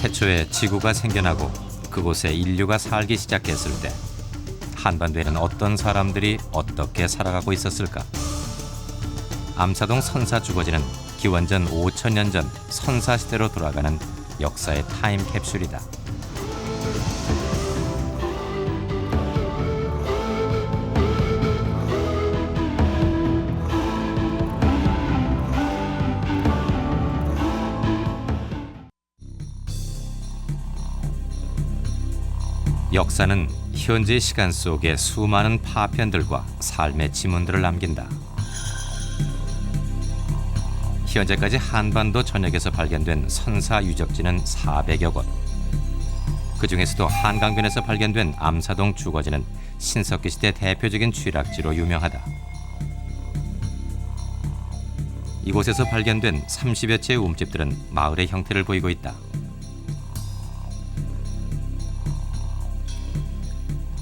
태초에 지구가 생겨나고 그곳에 인류가 살기 시작했을 때 한반도에는 어떤 사람들이 어떻게 살아가고 있었을까? 암사동 선사 주거지는 기원전 5천년 전 선사 시대로 돌아가는 역사의 타임 캡슐이다. 역사는 현재 시간 속에 수많은 파편들과 삶의 지문들을 남긴다. 현재까지 한반도 전역에서 발견된 선사 유적지는 400여 곳. 그 중에서도 한강변에서 발견된 암사동 주거지는 신석기 시대 대표적인 취락지로 유명하다. 이곳에서 발견된 30여 채의 움집들은 마을의 형태를 보이고 있다.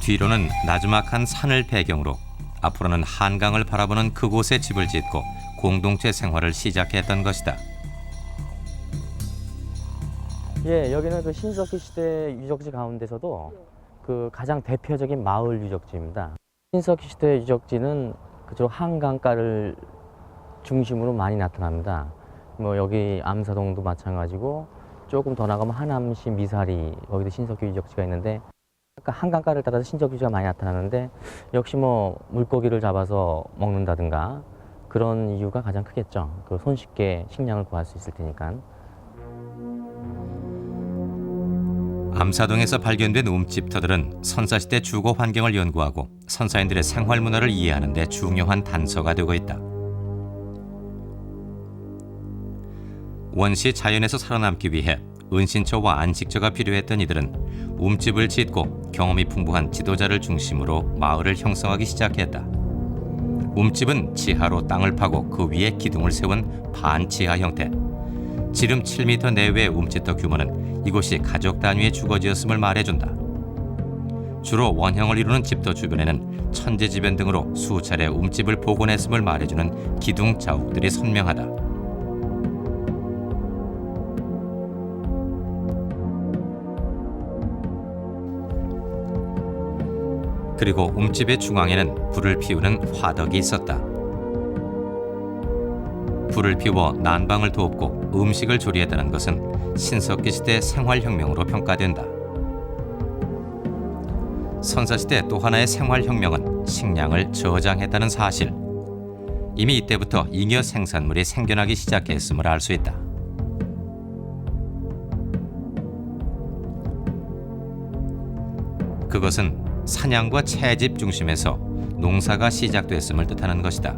뒤로는 나주막한 산을 배경으로 앞으로는 한강을 바라보는 그곳에 집을 짓고 공동체 생활을 시작했던 것이다. 예, 여기는 그 신석기 시대 유적지 가운데서도 그 가장 대표적인 마을 유적지입니다. 신석기 시대 유적지는 그쪽 한강가를 중심으로 많이 나타납니다. 뭐 여기 암사동도 마찬가지고 조금 더 나가면 하남시 미사리 거기도 신석기 유적지가 있는데 한강가를 따라서 신석기 유적지가 많이 나타나는데 역시 뭐 물고기를 잡아서 먹는다든가 그런 이유가 가장 크겠죠. 그 손쉽게 식량을 구할 수 있을 테니까. 암사동에서 발견된 움집터들은 선사시대 주거 환경을 연구하고 선사인들의 생활 문화를 이해하는 데 중요한 단서가 되고 있다. 원시 자연에서 살아남기 위해 은신처와 안식처가 필요했던 이들은 움집을 짓고 경험이 풍부한 지도자를 중심으로 마을을 형성하기 시작했다. 움집은 지하로 땅을 파고 그 위에 기둥을 세운 반지하 형태. 지름 7m 내외의 움집터 규모는 이곳이 가족 단위의 주거지였음을 말해준다. 주로 원형을 이루는 집터 주변에는 천재지변 등으로 수차례 움집을 복원했음을 말해주는 기둥 자욱들이 선명하다. 그리고 움집의 중앙에는 불을 피우는 화덕이 있었다. 불을 피워 난방을 돕고 음식을 조리했다는 것은 신석기 시대 생활혁명으로 평가된다. 선사시대 또 하나의 생활혁명은 식량을 저장했다는 사실. 이미 이때부터 잉여 생산물이 생겨나기 시작했음을 알 수 있다. 그것은 사냥과 채집 중심에서 농사가 시작됐음을 뜻하는 것이다.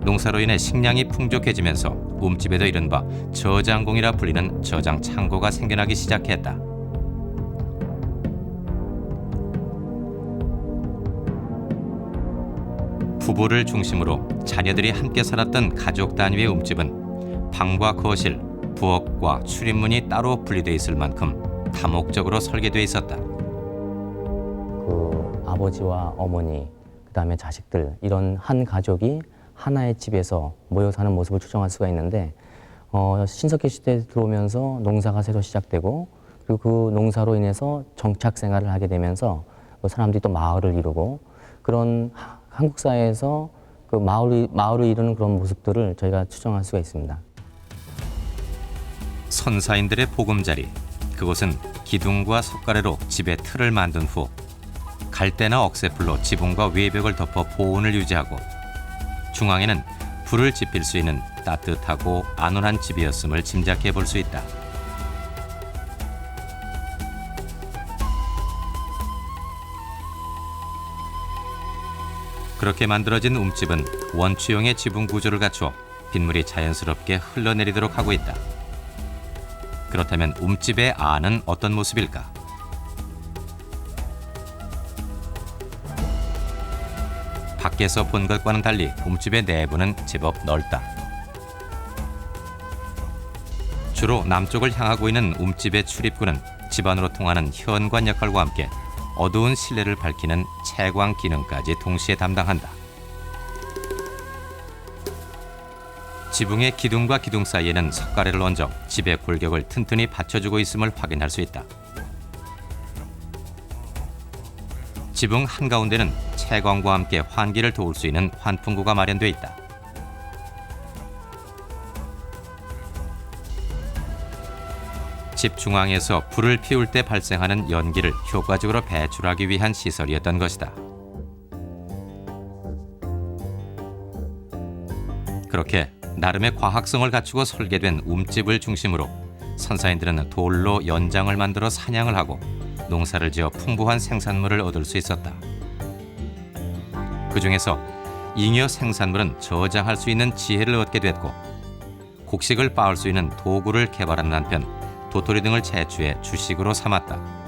농사로 인해 식량이 풍족해지면서 움집에도 이른바 저장공이라 불리는 저장 창고가 생겨나기 시작했다. 부부를 중심으로 자녀들이 함께 살았던 가족 단위의 움집은 방과 거실, 부엌과 출입문이 따로 분리돼 있을 만큼 다목적으로 설계돼 있었다. 그 아버지와 어머니 그다음에 자식들 이런 한 가족이 하나의 집에서 모여 사는 모습을 추정할 수가 있는데 어, 신석기 시대에 들어오면서 농사가 새로 시작되고 그리고 그 농사로 인해서 정착 생활을 하게 되면서 그 사람들이 또 마을을 이루고 그런 하- 한국 사회에서 그 마을이 마을을 이루는 그런 모습들을 저희가 추정할 수가 있습니다. 선사인들의 보금자리 그곳은 기둥과 석가래로 집의 틀을 만든 후 갈대나 억새풀로 지붕과 외벽을 덮어 보온을 유지하고 중앙에는 불을 지필 수 있는 따뜻하고 안온한 집이었음을 짐작해 볼 수 있다. 그렇게 만들어진 움집은 원추형의 지붕 구조를 갖추어 빗물이 자연스럽게 흘러내리도록 하고 있다. 그렇다면 움집의 안은 어떤 모습일까? 밖에서 본 것과는 달리 움집의 내부는 제법 넓다. 주로 남쪽을 향하고 있는 움집의 출입구는 집안으로 통하는 현관 역할과 함께 어두운 실내를 밝히는 채광 기능까지 동시에 담당한다. 지붕의 기둥과 기둥 사이에는 석가래를 얹어 집의 골격을 튼튼히 받쳐주고 있음을 확인할 수 있다. 지붕 한가운데는 채광과 함께 환기를 도울 수 있는 환풍구가 마련돼 있다. 집 중앙에서 불을 피울 때 발생하는 연기를 효과적으로 배출하기 위한 시설이었던 것이다. 그렇게 나름의 과학성을 갖추고 설계된 움집을 중심으로 선사인들은 돌로 연장을 만들어 사냥을 하고 농사를 지어 풍부한 생산물을 얻을 수 있었다. 그 중에서 잉여 생산물은 저장할 수 있는 지혜를 얻게 됐고 곡식을 빻을 수 있는 도구를 개발하는 한편 도토리 등을 채취해 주식으로 삼았다.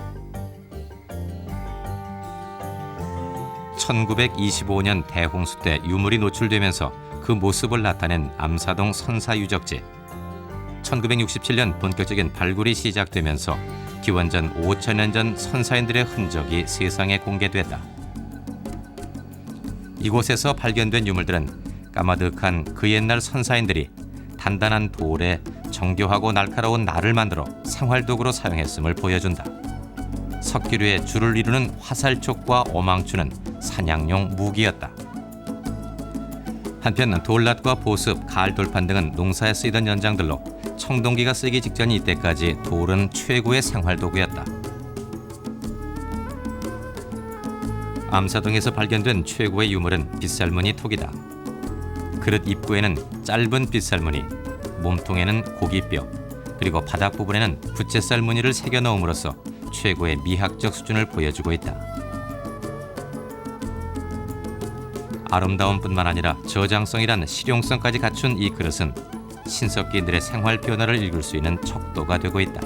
1925년 대홍수 때 유물이 노출되면서 그 모습을 나타낸 암사동 선사 유적지. 1967년 본격적인 발굴이 시작되면서 기원전 5천년 전 선사인들의 흔적이 세상에 공개됐다. 이곳에서 발견된 유물들은 까마득한 그 옛날 선사인들이 단단한 돌에 정교하고 날카로운 날을 만들어 생활도구로 사용했음을 보여준다. 석기류의 줄을 이루는 화살촉과 오망추는 사냥용 무기였다. 한편 돌낫과 보습, 가을 돌판 등은 농사에 쓰이던 연장들로 청동기가 쓰기 직전인 이때까지 돌은 최고의 생활 도구였다. 암사동에서 발견된 최고의 유물은 빗살무늬 톡이다. 그릇 입구에는 짧은 빗살무늬, 몸통에는 고기뼈, 그리고 바닥 부분에는 부채살 무늬를 새겨 넣음으로써 최고의 미학적 수준을 보여주고 있다. 아름다움뿐만 아니라 저장성이란 실용성까지 갖춘 이 그릇은 신석기인들의 생활 변화를 읽을 수 있는 척도가 되고 있다.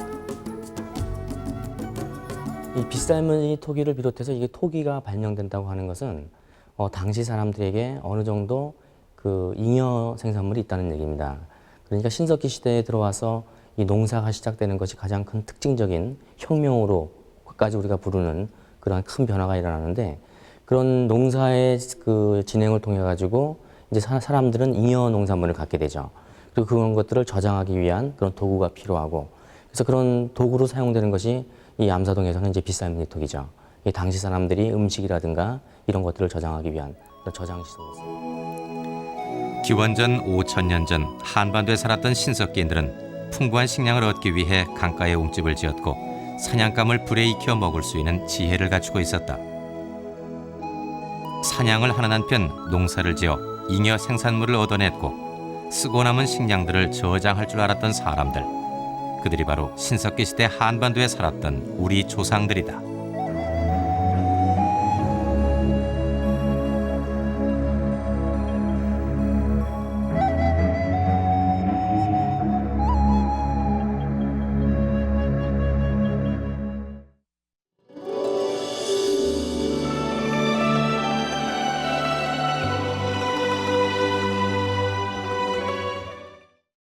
이 빗살무늬 토기를 비롯해서 이게 토기가 발명된다고 하는 것은 어, 당시 사람들에게 어느 정도 그 잉여 생산물이 있다는 얘기입니다. 그러니까 신석기 시대에 들어와서 이 농사가 시작되는 것이 가장 큰 특징적인 혁명으로까지 우리가 부르는 그러한 큰 변화가 일어나는데 그런 농사의 그 진행을 통해 가지고 이제 사, 사람들은 잉여 농산물을 갖게 되죠. 그리고 그런 것들을 저장하기 위한 그런 도구가 필요하고 그래서 그런 도구로 사용되는 것이 이 암사동에서는 이제 빗살무늬 톡이죠. 이 당시 사람들이 음식이라든가 이런 것들을 저장하기 위한 저장 시설이었어요. 기원전 5천년 전 한반도에 살았던 신석기인들은 풍부한 식량을 얻기 위해 강가에 웅집을 지었고 사냥감을 불에 익혀 먹을 수 있는 지혜를 갖추고 있었다. 사냥을 하는 한편 농사를 지어 잉여 생산물을 얻어냈고 쓰고 남은 식량들을 저장할 줄 알았던 사람들. 그들이 바로 신석기 시대 한반도에 살았던 우리 조상들이다.